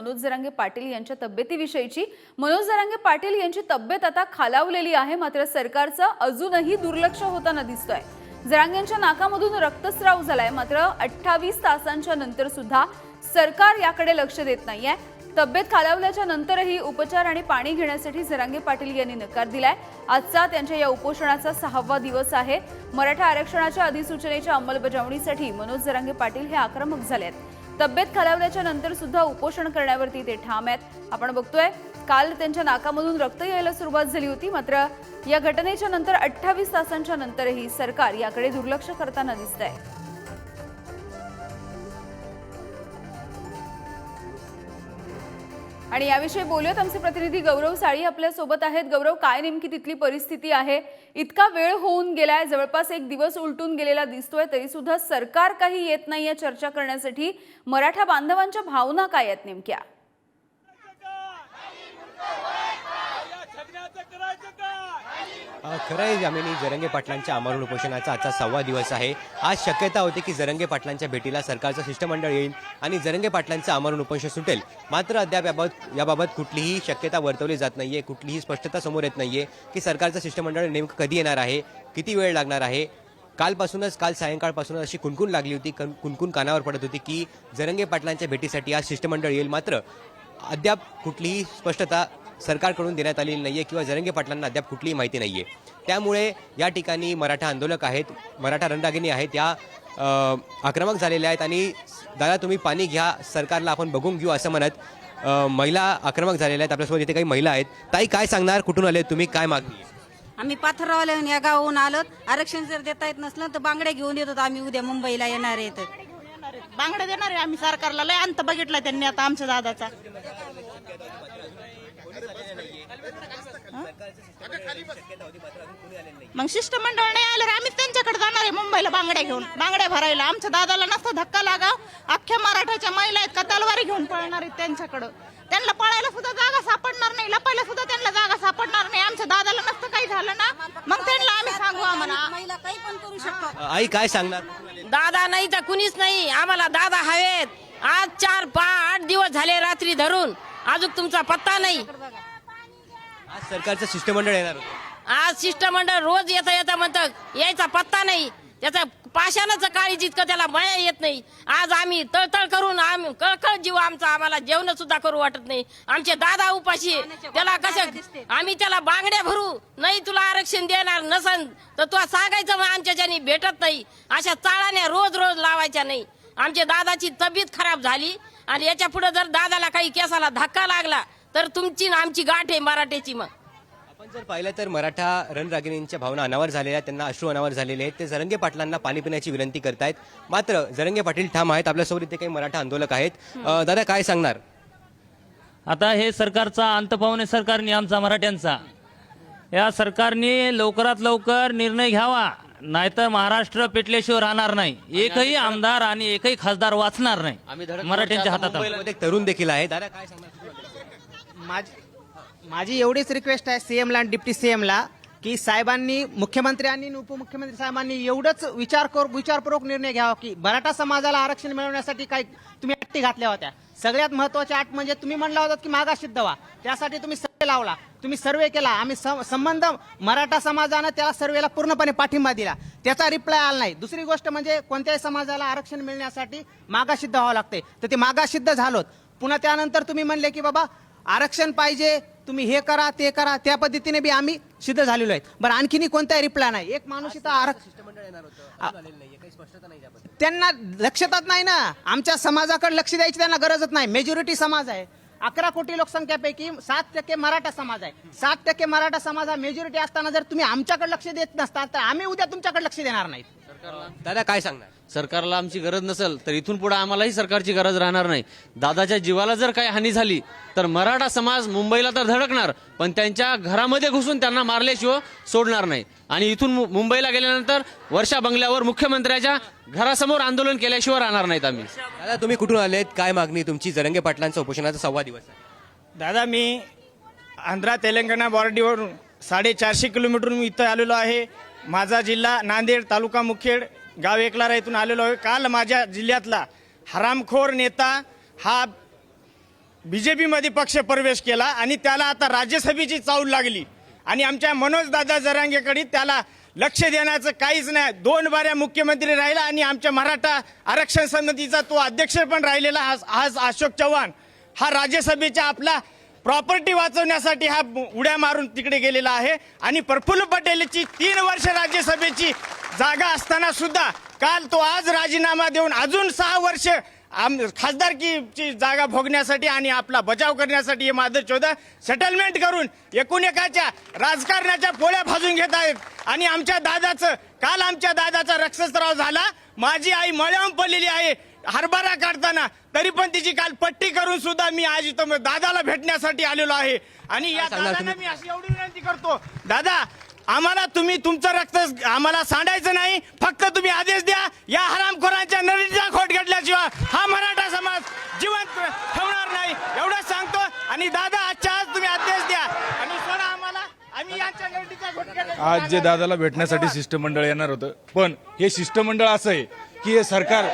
मनोज जरांगे पाटील यांच्या तब्येतीविषयीची. मनोज जरांगे पाटील यांची तब्येत आता खालावलेली आहे मात्र सरकारचं अजूनही दुर्लक्ष होताना दिसतोय. जरांगेंच्या नाकामधून रक्तस्राव झालाय मात्र अठ्ठावीस तासांच्या नंतर सुद्धा सरकार याकडे लक्ष देत नाहीये. तब्येत खालावल्याच्या नंतरही उपचार आणि पाणी घेण्यासाठी जरांगे पाटील यांनी नकार दिलाय. आजचा त्यांच्या या उपोषणाचा सहावा दिवस आहे. मराठा आरक्षणाच्या अधिसूचनेच्या अंमलबजावणीसाठी मनोज जरांगे पाटील हे आक्रमक झाले आहेत तब्येत खालावल्याच्या नंतर सुद्धा उपोषण करण्यावरती ते ठाम आहेत. आपण बघतोय काल त्यांच्या नाकामधून रक्त यायला सुरुवात झाली होती. मात्र या घटनेच्या नंतर अठ्ठावीस तासांच्या नंतरही सरकार याकडे दुर्लक्ष करताना दिसत आहे आणि याविषयी बोलूयात. आमचे प्रतिनिधी गौरव साळी आपल्यासोबत आहेत. गौरव काय नेमकी तिथली परिस्थिती आहे? इतका वेळ होऊन गेलाय. जवळपास एक दिवस उलटून गेलेला दिसतोय. तरी सुद्धा सरकार काही येत नाही या चर्चा करण्यासाठी. मराठा बांधवांच्या भावना काय आहेत नेमक्या? खरंय जामिनी जरंगे पाटलांच्या आमरण उपोषणाचा आजचा सहावा दिवस आहे. आज शक्यता होती की जरंगे पाटलांच्या भेटीला सरकारचं शिष्टमंडळ येईल आणि जरंगे पाटलांचं आमरण उपोषण सुटेल. मात्र अद्याप याबाबत याबाबत कुठलीही शक्यता वर्तवली जात नाहीये कुठलीही स्पष्टता समोर येत नाहीये की सरकारचं शिष्टमंडळ नेमकं कधी येणार आहे किती वेळ लागणार आहे. कालपासूनच काल सायंकाळपासूनच अशी कुणकुण लागली होती कुणकुण कानावर पडत होती की जरंगे पाटलांच्या भेटीसाठी आज शिष्टमंडळ येईल. मात्र अद्याप कुठलीही स्पष्टता सरकारकडून देण्यात आलेली नाहीये किंवा जरंगे पाटलांना अद्याप कुठलीही माहिती नाहीये. त्यामुळे या ठिकाणी मराठा आंदोलक आहेत मराठा रणरागिणी आहेत या आक्रमक झालेल्या आहेत आणि दादा तुम्ही पाणी घ्या सरकारला आपण बघून घेऊ असं म्हणत महिला आक्रमक झालेल्या आहेत आपल्यासोबत इथे काही महिला आहेत. ताई काय सांगणार? कुठून आले? तुम्ही काय मागणी आहे? आम्ही पाथरवाल्याहून या गावाहून आलोत. आरक्षण जर देता येत नसलं तर बांगड्या घेऊन येतो आम्ही उद्या मुंबईला येणार आहेत. बांगडे देणार आहे आम्ही सरकारला. लय अंत बघितला त्यांनी आता आमच्या दादाचा. मग शिष्टमंडळ नाही आलं आम्ही त्यांच्याकडे जाणार आहे मुंबईला बांगड्या घेऊन बांगड्या भरायला. आमच्या दादाला नसता धक्का लागाव. अख्ख्या मराठाच्या महिला आहेत का तलवारी घेऊन पळणार आहेत त्यांच्याकडं. त्यांना पळायला सुद्धा जागा सापडणार नाही लपायला सुद्धा त्यांना जागा सापडणार नाही. आमच्या दादाला नसतं काही झालं ना मग त्यांना आम्ही सांगू आम्हाला. महिला काही पण करू शकतात. अ, आई काय सांगणार? दादा नाही तर कुणीच नाही. आम्हाला दादा हवेत. आज चार पा आठ दिवस झाले रात्री धरून. अजून तुमचा पत्ता नाही. आज सरकारचं शिष्टमंडळ येणार होतं. आज शिष्टमंडळ रोज येता येता म्हणतं यायचा पत्ता नाही. त्याचा पाषाणाचं काळी जितकं त्याला मया येत नाही. आज आम्ही तळतळ करून आम्ही कळकळ जीव आमचा आम्हाला जेवण सुद्धा करू वाटत नाही. आमचे दादा उपाशी आहे. त्याला कसं आम्ही त्याला बांगड्या भरू. नाही तुला आरक्षण देणार नसन तर तुला सांगायचं मग आमच्याच्यानी भेटत नाही. अशा चाळाने रोज रोज लावायच्या नाही. आमच्या दादाची तब्येत खराब झाली आणि याच्यापुढे जर दादाला काही केसाला धक्का लागला तर तुमची न आमची गाठ आहे मराठ्याची मग. आपण जर पाहिलं तर मराठा रणरागिणींच्या भावना अनावर झालेल्या आहेत त्यांना अश्रू अनावर झालेले आहेत. ते जरंगे पाटलांना पाणी पिण्याची विनंती करतायत. मात्र जरंगे पाटील ठाम आहेत. आपल्यासोबत इथे काही मराठा आंदोलक आहेत. अ, दादा काय सांगणार? आता हे सरकारचा अंत पाहुणे सरकारने आमचा मराठ्यांचा. या सरकारने लवकरात लवकर निर्णय घ्यावा. नाहीतर महाराष्ट्र पेटल्याशिवाय राहणार नाही. एकही आमदार आणि एकही खासदार वाचणार नाही. मराठ्यांच्या हातात आहे. एक तरुण देखील आहे दादा काय सांगणार? माझी माझी एवढीच रिक्वेस्ट आहे सीएमला आणि डिप्टी सीएमला की साहेबांनी मुख्यमंत्र्यांनी आणि उपमुख्यमंत्री साहेबांनी एवढंच विचार कर विचारपूर्वक निर्णय घ्यावा की मराठा समाजाला आरक्षण मिळवण्यासाठी काही तुम्ही अट्टी घातल्या होत्या. सगळ्यात महत्त्वाच्या अट म्हणजे तुम्ही म्हणला होता की मागा सिद्ध व्हा. त्यासाठी तुम्ही सर्वे लावला. तुम्ही सर्वे केला. आम्ही सं- संबंध मराठा समाजानं त्या सर्वेला पूर्णपणे पाठिंबा दिला. त्याचा रिप्लाय आला नाही. दुसरी गोष्ट म्हणजे कोणत्याही समाजाला आरक्षण मिळण्यासाठी मागासिद्ध व्हावं लागते तर ते मागासिद्ध झालोत. पुन्हा त्यानंतर तुम्ही म्हणले की बाबा आरक्षण पाहिजे तुम्ही हे करा ते करा त्या पद्धतीने बी आम्ही सिद्ध झालेलो आहेत. बरं आणखीनही कोणताही रिप्लाय नाही. एक माणूस इथं आरक्षण त्यांना लक्षातच नाही ना. आमच्या समाजाकडे लक्ष द्यायची त्यांना गरजच नाही. मेजॉरिटी समाज आहे. अकरा कोटी लोकसंख्येपैकी सात टक्के मराठा समाज आहे. सात टक्के मराठा समाज हा मेजॉरिटी असताना जर तुम्ही आमच्याकडे लक्ष देत नसता तर आम्ही उद्या तुमच्याकडे लक्ष देणार नाही दादा काय सांगणार? सरकारला आमची गरज नसेल तर इथून पुढे आम्हालाही सरकारची गरज राहणार नाही. दादाच्या जीवाला जर काही हानी झाली तर मराठा समाज मुंबईला तर धडकणार पण त्यांच्या घरामध्ये घुसून त्यांना मारल्याशिवाय सोडणार नाही. आणि इथून मु- मुंबईला गेल्यानंतर वर्षा बंगल्यावर मुख्यमंत्र्याच्या घरासमोर आंदोलन केल्याशिवाय राहणार नाहीत आम्ही. दादा तुम्ही कुठून आलेत? काय मागणी? तुमची जरंगे पाटलांचा उपोषणाचा सव्वा दिवस आहे. दादा मी आंध्रा तेलंगणा बॉर्डीवरून साडेचारशे किलोमीटरहून मी इथं आलेलो आहे. माझा जिल्हा नांदेड तालुका मुखेड गाव एकलारा इथून आलेलो आहे. काल माझ्या जिल्ह्यातला हरामखोर नेता हा बीजेपीमध्ये पक्ष प्रवेश केला आणि त्याला आता राज्यसभेची चावल लागली. आणि आमच्या मनोजदादा जरांगेकडे त्याला लक्ष देण्याचं काहीच नाही. दोन बाऱ्या मुख्यमंत्री राहिला आणि आमच्या मराठा आरक्षण समितीचा तो अध्यक्ष पण राहिलेला आज आज अशोक चव्हाण. हा राज्यसभेच्या आपला प्रॉपर्टी वाचवण्यासाठी हा उड्या मारून तिकडे गेलेला आहे. आणि प्रफुल्ल पटेलची तीन वर्ष राज्यसभेची जागा असताना सुद्धा काल तो आज राजीनामा देऊन अजून सहा वर्ष आम खासदारकीची जागा भोगण्यासाठी आणि आपला बचाव करण्यासाठी हे माधव चौदा सेटलमेंट करून एकूण एकाच्या राजकारणाच्या पोळ्या भाजून घेत आहेत. आणि आमच्या दादाचं काल आमच्या दादाचा रक्तस्राव झाला. माझी आई मळ्याहून पडलेली आहे. हरभरा काढताना तरी पण तिची काल पट्टी करून सुद्धा मी आज इथं दादाला भेटण्यासाठी आलेलो आहे. आणि या दादांना? मी अशी एवढी विनंती करतो. दादा आम्हाला तुम्ही तुमचं रक्त आम्हाला सांडायचं नाही. फक्त तुम्ही आदेश द्या. या हरामखोरांच्या नदीचा खोट घडल्याशिवाय हा मराठा समाज जिवंत ठेवणार नाही एवढंच सांगतो आणि दादा आजच्या आज तुम्ही आदेश द्या आणि सोडा आम्हाला आम्ही यांच्या नदीचा घोट घडल्याशिवाय आज जे दादाला भेटण्यासाठी शिष्टमंडळ येणार होतं. पण हे शिष्टमंडळ असं आहे की हे सरकार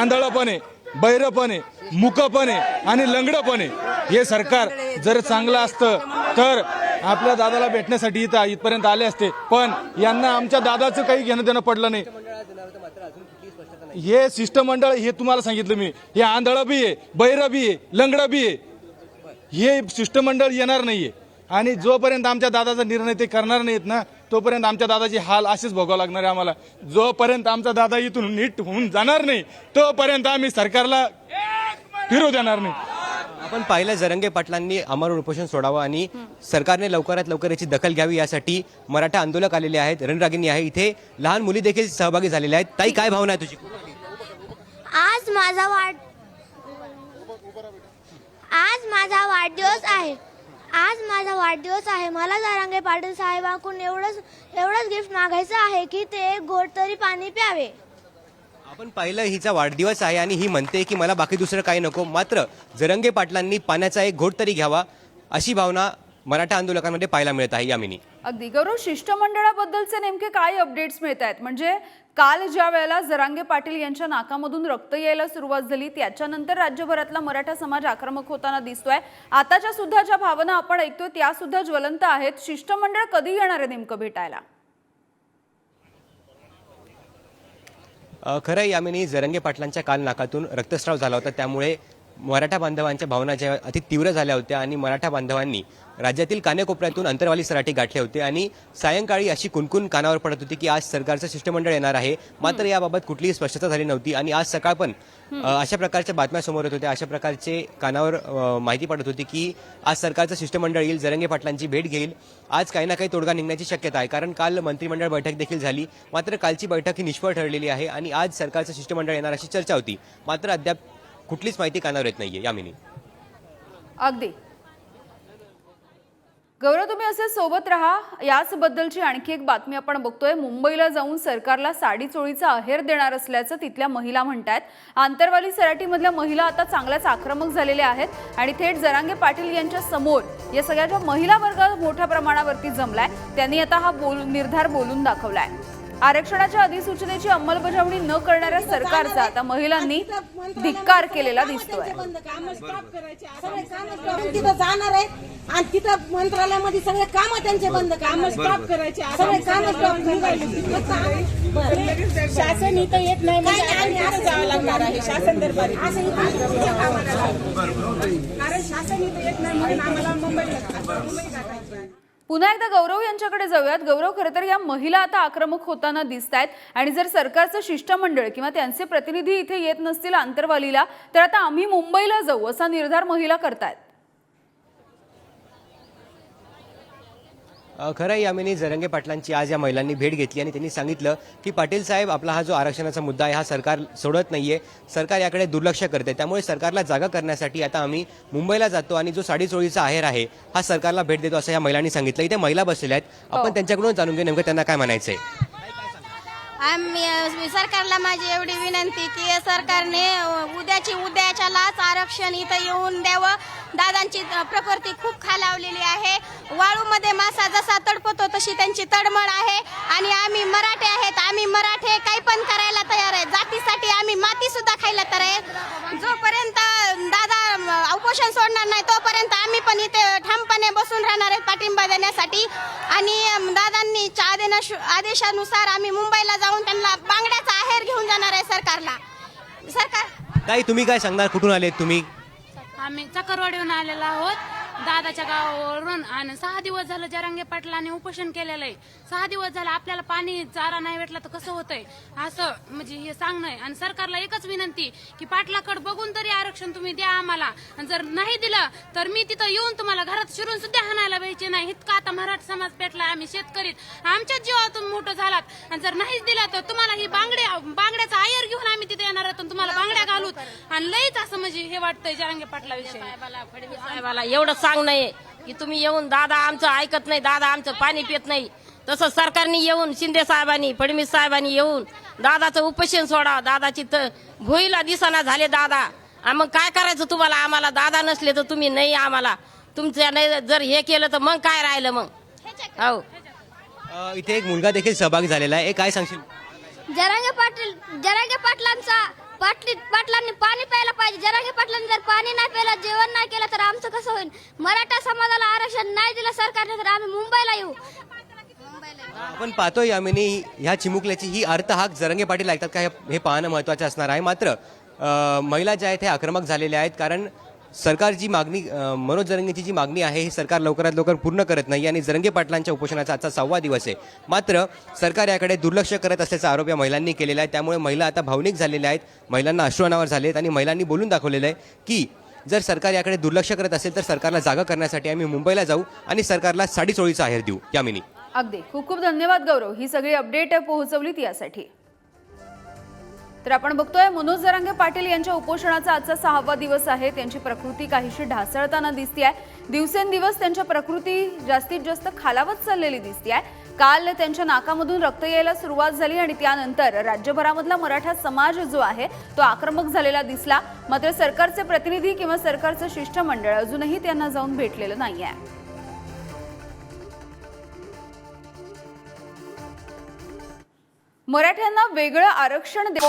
आंधळपणे आहे मुकपणे आहे आहे आणि लंगडपणे आहे हे सरकार जर चांगलं असतं तर आपल्या दादाला भेटण्यासाठी इथं इथपर्यंत आले असते. पण यांना आमच्या दादाचं काही घेणं देणं पडलं नाही. हे शिष्टमंडळ हे तुम्हाला सांगितलं मी. हे आंधळ बी आहे बैरं बी आहे लंगडं बी आहे. हे शिष्टमंडळ येणार नाहीये. आणि जोपर्यंत आमच्या दादाचा निर्णय ते करणार नाहीत ना तोपर्यंत आमच्या दादाचे हाल असेच भोगावं लागणार आहे आम्हाला. जोपर्यंत आमचा दादा इथून नीट होऊन जाणार नाही तोपर्यंत आम्ही सरकारला फिरू देणार नाही. आपण पाहिलं जरंगे पाटलांनी अमर उपोषण सोडावं आणि सरकारने लवकरात लवकर याची दखल घ्यावी यासाठी मराठा आंदोलक आलेले आहेत रणरागिनी आहे. इथे लहान मुली देखील सहभागी झालेल्या आहेत. ताई काय भावना आहे तुझी? आज माझा वाढ आज माझा वाढदिवस आहे. आज माझा वाढदिवस आहे. मला जारांगे पाटील साहेबांकडून एवढंच एवढंच गिफ्ट मागायचं आहे की ते एक घोट तरी पाणी प्यावे. आपण पाहिलं हिचा वाढदिवस आहे आणि ही म्हणते की मला बाकी दुसरं काही नको. मात्र जरंगे पाटलांनी पाण्याचा एक घोट तरी घ्यावा अशी भावना मराठा आंदोलकांमध्ये पाहायला मिळत आहे. यामिनी. अगदी. गौरव शिष्टमंडळाबद्दलचे नेमके काय अपडेट्स मिळत आहेत म्हणजे काल ज्या वेळेला जरांगे पाटील यांच्या नाकामधून रक्त यायला सुरुवात झाली त्याच्यानंतर राज्यभरातला मराठा समाज आक्रमक होताना दिसतोय. आताच्या सुद्धा ज्या भावना आपण ऐकतोय त्या सुद्धा ज्वलंत आहेत. शिष्टमंडळ कधी येणार आहे नेमकं भेटायला? खरं यामिनी जरंगे पाटलांच्या काल नाकातून रक्तस्राव झाला होता. त्यामुळे मराठा बांधवांच्या भावना ज्या अति तीव्र झाल्या होत्या आणि मराठा बांधवांनी राज्यातील कानेकोपऱ्यातून अंतरवाली सराटी गाठले होते आणि सायंकाळी अशी कुणकुण कानावर पडत होती की आज सरकारचं शिष्टमंडळ येणार आहे. मात्र याबाबत कुठलीही स्पष्टता झाली नव्हती आणि आज सकाळ पण अशा प्रकारच्या बातम्या समोर येत होत्या. अशा प्रकारचे कानावर माहिती पडत होती की आज सरकारचं शिष्टमंडळ येईल जरंगे पाटलांची भेट घेईल. आज काही ना काही तोडगा निघण्याची शक्यता आहे कारण काल मंत्रिमंडळ बैठक देखील झाली. मात्र कालची बैठक ही निष्फळ ठरलेली आहे आणि आज सरकारचं शिष्टमंडळ येणार अशी चर्चा होती. मात्र अद्याप कुठलीच माहिती कानावर येत नाहीये. यामिनी अगदी. गौरव तुम्ही असे सोबत राहा. याचबद्दलची आणखी एक बातमी आपण बघतोय. मुंबईला जाऊन सरकारला साडी चोळीचा अहेर देणार असल्याचं तिथल्या महिला म्हणतायत. आंतरवाली सराटीमधल्या महिला आता चांगल्याच आक्रमक झालेल्या आहेत. आणि थेट जरांगे पाटील यांच्या समोर या सगळ्या ज्या महिला वर्ग मोठ्या प्रमाणावरती जमलाय त्यांनी आता हा बोल निर्धार बोलून दाखवलाय. आरक्षणाच्या अधिसूचनेची अंमलबजावणी न करणाऱ्या सरकारचा आता महिलांनी धिक्कार केलेला दिसतोय. तिथं जाणार आहे आणि तिथं मंत्रालयामध्ये सगळे काम त्यांचे बंद काम स्टॉप करायचे सगळे काम स्टॉप शासन इथं येत नाही म्हणजे जावं लागणार आहे. शासन दरबारी. असं. कारण शासन इथं येत नाही म्हणून आम्हाला मुंबईला मुंबई गाठायची आहे. पुन्हा एकदा गौरव यांच्याकडे जाऊयात. गौरव खरं तर या महिला आता आक्रमक होताना दिसत आहेत आणि जर सरकारचं शिष्टमंडळ किंवा त्यांचे प्रतिनिधी इथे येत नसतील आंतरवालीला तर आता आम्ही मुंबईला जाऊ असा निर्धार महिला करतायत. खरं यामिनी जरंगे पाटलांची आज या महिलांनी भेट घेतली आणि त्यांनी सांगितलं की पाटील साहेब आपला हा जो आरक्षणाचा मुद्दा आहे हा सरकार सोडत नाहीये. सरकार याकडे दुर्लक्ष करते. त्यामुळे सरकारला जागा करण्यासाठी आता आम्ही मुंबईला जातो आणि जो साडीचोळीचा आहेर आहे हा सरकारला भेट देतो असं या महिलांनी सांगितलं. इथे महिला बसलेल्या आहेत. आपण त्यांच्याकडून जाणून घेऊ नेमकं त्यांना काय म्हणायचंय. आम्ही सरकारला माझी एवढी विनंती की सरकारने उद्याची उद्याच्यालाच आरक्षण इथं येऊन द्यावं. दादांची प्रकृती खूप खालावलेली आहे. वाळूमध्ये मासा जसा तडपतो तशी त्यांची तडमड आहे. आणि आम्ही मराठे आहेत. आम्ही मराठे काही पण करायला तयार आहे. जातीसाठी आम्ही माती सुद्धा खायला तयार आहे. जोपर्यंत दादा उपोषण सोडणार नाही तोपर्यंत आम्ही पण इथे ठामपणे बसून राहणार आहेत पाठिंबा देण्यासाठी. आणि दादांनी च्या आदेश- आदेशानुसार आम्ही मुंबईला जाऊन त्यांना बांगड्याचा आहेर घेऊन जाणार आहे सरकारला. सरकार काही तुम्ही काय सांगणार? कुठून आलेत तुम्ही? आम्ही चकरवाडीहून आलेलो आहोत. दादाच्या गावावरून आणि सहा दिवस झालं जरांगे पाटलाने उपोषण केलेलं आहे. सहा दिवस झालं आपल्याला पाणी चारा नाही भेटला तर कसं होतंय? असं म्हणजे हे सांगणं आहे. आणि सरकारला एकच विनंती की पाटलाकडे बघून तरी आरक्षण तुम्ही द्या आम्हाला. आणि जर नाही दिलं तर मी तिथं येऊन तुम्हाला घरात शिरून सुद्धा हाणायला पाहिजे नाही. इतका आता मराठा समाज पेटला आम्ही शेतकरी. आमच्याच जीवातून मोठं झालात. आणि जर नाहीच दिला तर तुम्हाला ही बांगड्या बांगड्याचा आयर घेऊन आम्ही तिथे येणार आहोत तुम्हाला बांगड्या घालूत आणि लईच असं म्हणजे हे वाटतंय जरांगे पाटला विषय एवढं सांग नाही की तुम्ही येऊन दादा आमचं ऐकत नाही दादा आमचं पाणी पित नाही. तसं सरकारने येऊन शिंदे साहेबांनी फडणवीस साहेबांनी येऊन दादाचं उपोषण सोडा दादाची तर भोईला दिसाना झाले दादा. मग काय करायचं तुम्हाला? आम्हाला दादा नसले तर तुम्ही नाही आम्हाला. तुमच्या नाही जर हे केलं तर मग काय राहिलं मग? हो. अ, इथे एक मुलगा देखील सहभागी झालेला आहे. काय सांगशील? जरांगे पाटील जरांगे पाटलांचा पाटली पाटलांनी पाणी प्यायला पाहिजे. जरांगे पाटलांनी जर पाणी नाही प्यायलं जेवण नाही केलं तर आमचं कसं होईल? मराठा समाजाला आरक्षण नाही दिलं सरकारने तर आम्ही मुंबईला येऊ. आपण पाहतोय यामिनी ह्या चिमुकल्याची ही अर्थ हा जरंगे पाटील ऐकतात का? हे पाहणं महत्त्वाचं असणार आहे. मात्र महिला ज्या आहेत हे आक्रमक झालेल्या आहेत कारण सरकार जी मागणी मनोज जरंगेची जी मागणी आहे ही सरकार लवकरात लवकर पूर्ण करत नाही आणि जरंगे पाटलांच्या उपोषणाचा आजचा सहावा दिवस आहे. मात्र सरकार याकडे दुर्लक्ष करत असल्याचा आरोप या महिलांनी केलेला आहे. त्यामुळे महिला आता भावनिक झालेल्या आहेत. महिलांना अश्रुअनावर झाले आहेत आणि महिलांनी बोलून दाखवलेलं आहे की जर सरकार याकडे दुर्लक्ष करत असेल तर सरकारला जागा करण्यासाठी आम्ही मुंबईला जाऊ आणि सरकारला साडीचोळीचा आहेर देऊ. यामिनी अगदी. खूप खूप धन्यवाद गौरव. ही सगळी अपडेट पोहोचवलीत यासाठी. तर आपण बघतोय मनोज जरांगे पाटील यांच्या उपोषणाचा आजचा सहावा दिवस आहे. त्यांची प्रकृती काहीशी ढासळताना दिसते आहे दिवसेंदिवस त्यांच्या प्रकृती जास्तीत जास्त खालावत चाललेली दिसते आहे काल त्यांच्या नाकामधून रक्त यायला सुरुवात झाली आणि त्यानंतर राज्यभरामधला मराठा समाज जो आहे तो आक्रमक झालेला दिसला. मात्र सरकारचे प्रतिनिधी किंवा सरकारचं शिष्टमंडळ अजूनही त्यांना जाऊन भेटलेलं नाही आहे मराठ्यांना वेगळं आरक्षण दे